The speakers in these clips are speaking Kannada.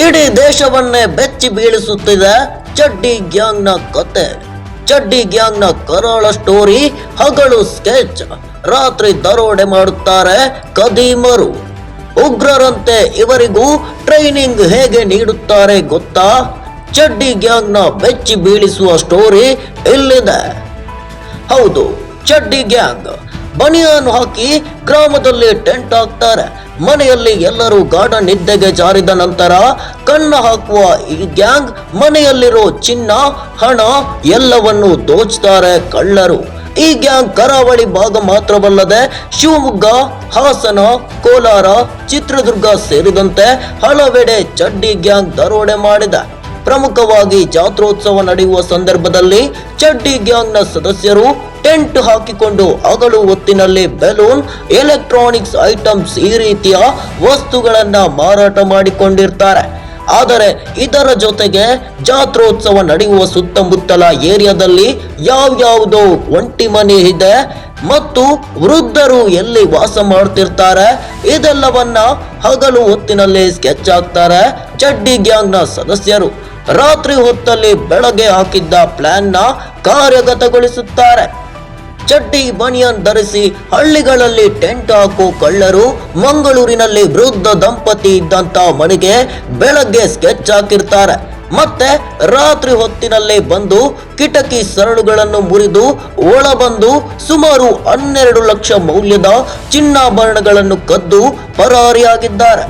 ಇಡೀ ದೇಶವನ್ನೇ ಬೆಚ್ಚಿ ಬೀಳಿಸುತ್ತಿದೆ ಚಡ್ಡಿ ಗ್ಯಾಂಗ್ನ ಕತೆ. ಚಡ್ಡಿ ಗ್ಯಾಂಗ್ನ ಕರಾಳ ಸ್ಟೋರಿ ಹಗಲು ಸ್ಕೆಚ್. ರಾತ್ರಿ ದರೋಡೆ ಮಾಡುತ್ತಾರೆ ಕದೀಮರು ಉಗ್ರರಂತೆ ಇವರಿಗೂ ಟ್ರೈನಿಂಗ್ ಹೇಗೆ ನೀಡುತ್ತಾರೆ ಗೊತ್ತಾ? ಚಡ್ಡಿ ಗ್ಯಾಂಗ್ನ ಬೆಚ್ಚಿ ಬೀಳಿಸುವ ಸ್ಟೋರಿ ಇಲ್ಲಿದೆ. ಹೌದು, ಚಡ್ಡಿ ಗ್ಯಾಂಗ್. ಬನಿಯನ್ನು ಹಾಕಿ ಗ್ರಾಮದಲ್ಲಿ ಟೆಂಟ್ ಹಾಕ್ತಾರೆ. ಮನೆಯಲ್ಲಿ ಎಲ್ಲರೂ ಗಾಢ ನಿದ್ದೆಗೆ ಜಾರಿದ ನಂತರ ಕಣ್ಣ ಹಾಕುವ ಈ ಗ್ಯಾಂಗ್ ಮನೆಯಲ್ಲಿರೋ ಚಿನ್ನ, ಹಣ ಎಲ್ಲವನ್ನು ದೋಚ್ತಾರೆ ಕಳ್ಳರು. ಈ ಗ್ಯಾಂಗ್ ಕರಾವಳಿ ಭಾಗ ಮಾತ್ರವಲ್ಲದೆ ಶಿವಮೊಗ್ಗ, ಹಾಸನ, ಕೋಲಾರ, ಚಿತ್ರದುರ್ಗ ಸೇರಿದಂತೆ ಹಲವೆಡೆ ಚಡ್ಡಿ ಗ್ಯಾಂಗ್ ದರೋಡೆ ಮಾಡಿದೆ. ಪ್ರಮುಖವಾಗಿ ಜಾತ್ರೋತ್ಸವ ನಡೆಯುವ ಸಂದರ್ಭದಲ್ಲಿ ಚಡ್ಡಿ ಗ್ಯಾಂಗ್ನ ಸದಸ್ಯರು ಟೆಂಟ್ ಹಾಕಿಕೊಂಡು ಹಗಲು ಹೊತ್ತಿನಲ್ಲಿ ಬೆಲೂನ್ ಎಲೆಕ್ಟ್ರಾನಿಕ್ಸ್ ಐಟಮ್ಸ್ ಈ ರೀತಿಯ ವಸ್ತುಗಳನ್ನ ಮಾರಾಟ ಮಾಡಿಕೊಂಡಿರ್ತಾರೆ. ಆದರೆ ಇದರ ಜೊತೆಗೆ ಜಾತ್ರೋತ್ಸವ ನಡೆಯುವ ಸುತ್ತಮುತ್ತಲ ಏರಿಯಾದಲ್ಲಿ ಯಾವ್ಯಾವುದೋ ಒಂಟಿ ಮನೆ ಇದೆ ಮತ್ತು ವೃದ್ಧರು ಎಲ್ಲಿ ವಾಸ ಮಾಡ್ತಿರ್ತಾರೆ, ಇದೆಲ್ಲವನ್ನ ಹಗಲು ಹೊತ್ತಿನಲ್ಲಿ ಸ್ಕೆಚ್ ಹಾಕ್ತಾರೆ ಚಡ್ಡಿ ಗ್ಯಾಂಗ್ನ ಸದಸ್ಯರು. ರಾತ್ರಿ ಹೊತ್ತಲ್ಲಿ ಬೆಳಗ್ಗೆ ಹಾಕಿದ್ದ ಪ್ಲಾನ್ನ ಕಾರ್ಯಗತಗೊಳಿಸುತ್ತಾರೆ. ಚಡ್ಡಿ ಬನಿಯನ್ ಧರಿಸಿ ಹಳ್ಳಿಗಳಲ್ಲಿ ಟೆಂಟ್ ಹಾಕು ಕಳ್ಳರು, ಮಂಗಳೂರಿನಲ್ಲಿ ವೃದ್ಧ ದಂಪತಿ ಇದ್ದಂತ ಮನೆಗೆ ಬೆಳಗ್ಗೆ ಸ್ಕೆಚ್ ಹಾಕಿರ್ತಾರೆ. ಮತ್ತೆ ರಾತ್ರಿ ಹೊತ್ತಿನಲ್ಲಿ ಬಂದು ಕಿಟಕಿ ಸರಳುಗಳನ್ನು ಮುರಿದು ಒಳ ಬಂದು ಸುಮಾರು ಹನ್ನೆರಡು ಲಕ್ಷ ಮೌಲ್ಯದ ಚಿನ್ನಾಭರಣಗಳನ್ನು ಕದ್ದು ಪರಾರಿಯಾಗಿದ್ದಾರೆ.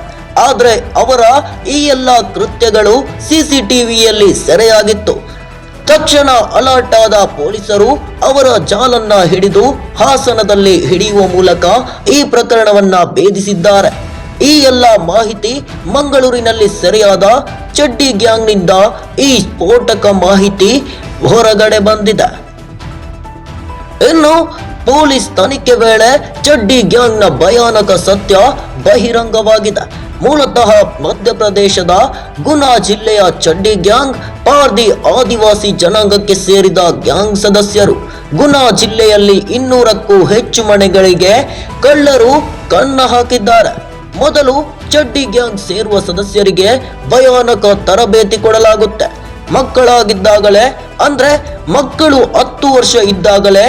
ಆದರೆ ಅವರ ಈ ಎಲ್ಲ ಕೃತ್ಯಗಳು ಸಿಸಿಟಿವಿಯಲ್ಲಿ ಸೆರೆಯಾಗಿತ್ತು. ತಕ್ಷಣ ಅಲರ್ಟ್ ಆದ ಪೊಲೀಸರು ಅವರ ಜಾಲನ್ನ ಹಿಡಿದು ಹಾಸನದಲ್ಲಿ ಹಿಡಿಯುವ ಮೂಲಕ ಈ ಪ್ರಕರಣವನ್ನ ಭೇದಿಸಿದ್ದಾರೆ. ಈ ಎಲ್ಲ ಮಾಹಿತಿ ಮಂಗಳೂರಿನಲ್ಲಿ ಸೆರೆಯಾದ ಚಡ್ಡಿ ಗ್ಯಾಂಗ್ನಿಂದ ಈ ಸ್ಫೋಟಕ ಮಾಹಿತಿ ಹೊರಗಡೆ ಬಂದಿದೆ. ಇನ್ನು ಪೊಲೀಸ್ ತನಿಖೆ ವೇಳೆ ಚಡ್ಡಿ ಗ್ಯಾಂಗ್ನ ಭಯಾನಕ ಸತ್ಯ ಬಹಿರಂಗವಾಗಿದೆ. ಮೂಲತಃ ಮಧ್ಯಪ್ರದೇಶದ ಗುನಾ ಜಿಲ್ಲೆಯ ಚಡ್ಡಿ ಗ್ಯಾಂಗ್ ಪಾರ್ದಿ ಆದಿವಾಸಿ ಜನಾಂಗಕ್ಕೆ ಸೇರಿದ ಗ್ಯಾಂಗ್ ಸದಸ್ಯರು. ಗುನಾ ಜಿಲ್ಲೆಯಲ್ಲಿ ಇನ್ನೂರಕ್ಕೂ ಹೆಚ್ಚು ಮನೆಗಳಿಗೆ ಕಳ್ಳರು ಕಣ್ಣ ಹಾಕಿದ್ದಾರೆ. ಮೊದಲು ಚಡ್ಡಿ ಗ್ಯಾಂಗ್ ಸೇರುವ ಸದಸ್ಯರಿಗೆ ಭಯಾನಕ ತರಬೇತಿ ಕೊಡಲಾಗುತ್ತೆ. ಮಕ್ಕಳಾಗಿದ್ದಾಗಲೇ, ಅಂದ್ರೆ ಮಕ್ಕಳು ಹತ್ತು ವರ್ಷ ಇದ್ದಾಗಲೇ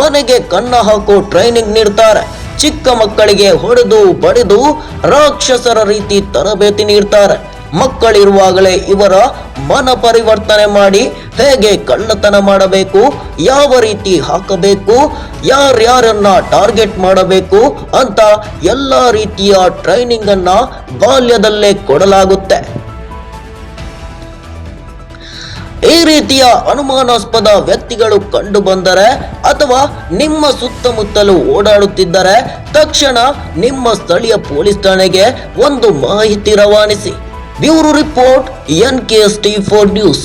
ಮನೆಗೆ ಕಣ್ಣ ಹಾಕೋ ಟ್ರೈನಿಂಗ್ ನೀಡ್ತಾರೆ. ಚಿಕ್ಕ ಮಕ್ಕಳಿಗೆ ಹೊಡೆದು ಬಡಿದು ರಾಕ್ಷಸರ ರೀತಿ ತರಬೇತಿ ನೀಡ್ತಾರೆ. ಮಕ್ಕಳಿರುವಾಗಲೇ ಇವರ ಮನ ಪರಿವರ್ತನೆ ಮಾಡಿ ಹೇಗೆ ಕಳ್ಳತನ ಮಾಡಬೇಕು, ಯಾವ ರೀತಿ ಹಾಕಬೇಕು, ಯಾರ್ಯಾರನ್ನ ಟಾರ್ಗೆಟ್ ಮಾಡಬೇಕು ಅಂತ ಎಲ್ಲ ರೀತಿಯ ಟ್ರೈನಿಂಗ್ ಅನ್ನ ಬಾಲ್ಯದಲ್ಲೇ ಕೊಡಲಾಗುತ್ತೆ. ಈ ರೀತಿಯ ಅನುಮಾನಾಸ್ಪದ ವ್ಯಕ್ತಿಗಳು ಕಂಡು ಬಂದರೆ ಅಥವಾ ನಿಮ್ಮ ಸುತ್ತಮುತ್ತಲು ಓಡಾಡುತ್ತಿದ್ದರೆ ತಕ್ಷಣ ನಿಮ್ಮ ಸ್ಥಳೀಯ ಪೊಲೀಸ್ ಠಾಣೆಗೆ ಒಂದು ಮಾಹಿತಿ ರವಾನಿಸಿ. Bureau report N K S T four news.